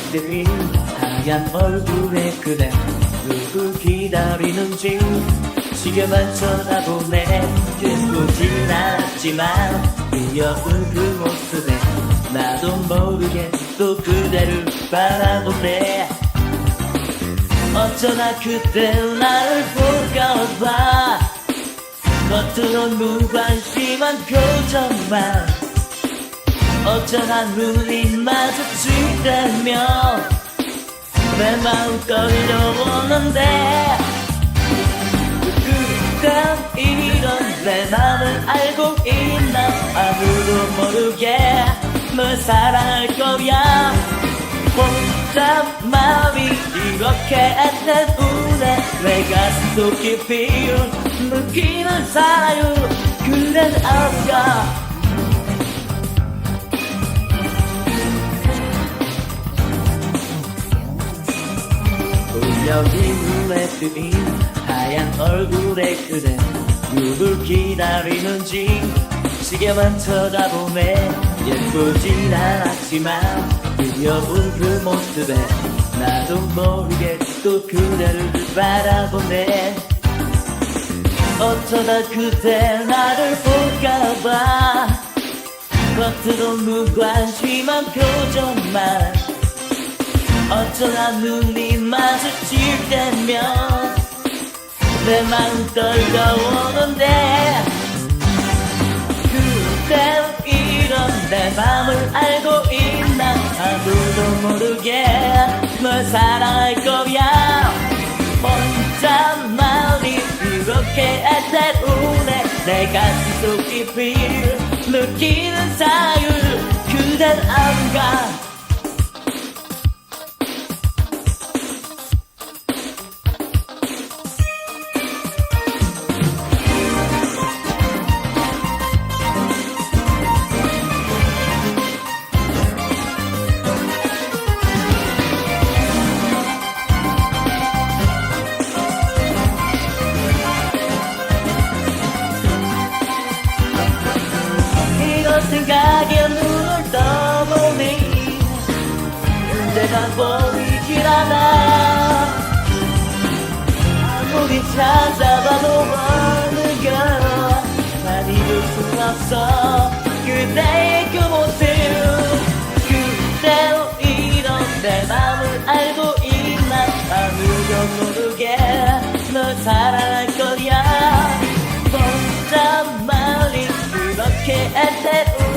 뜨인 하얀 얼굴에 그대 누굴 기다리는지 시계만 쳐다보네 예쁘진 않았지만 귀여운 그 모습에 나도 모르게 또 그대를 바라보네. 어쩌다 그때 나를 볼까봐 겉으론 무관심한 표정만 눈이 마주칠 때면 내 마음 떨려오는데 그땐 이런 내 맘을 알고 있나 아무도 모르게 널 사랑할 거야. 혼자 마음이 이렇게 때문에 내 가슴도 깊이 느끼는 사유 그댄 알까 눈에 뜨인 하얀 얼굴에 그대 누굴 기다리는지 시계만 쳐다보네. 예쁘진 않았지만 귀여운 그 모습에 나도 모르게 또 그대를 바라보네. 어쩌다 그대 나를 볼까봐 겉으로 무관심한 표정만 어쩌다 눈이 마주칠 때면 내 마음 떨려오는데 그대 이런 내 맘을 알고 있나 아무도 모르게 널 사랑할 거야. 혼자만이 이렇게 때문에 내 가슴 속 깊이 느끼는 사유 생각에 눈을 떠보니 내가 보이질 않아. 아무리 찾아봐도 없는 걸난 잊을 순 없어. 그대의 그 모습 그대로 이런 내 맘을 알고 있나. 아무도 모르게 널 사랑할 거야. 혼자 말이 그렇게 애태우.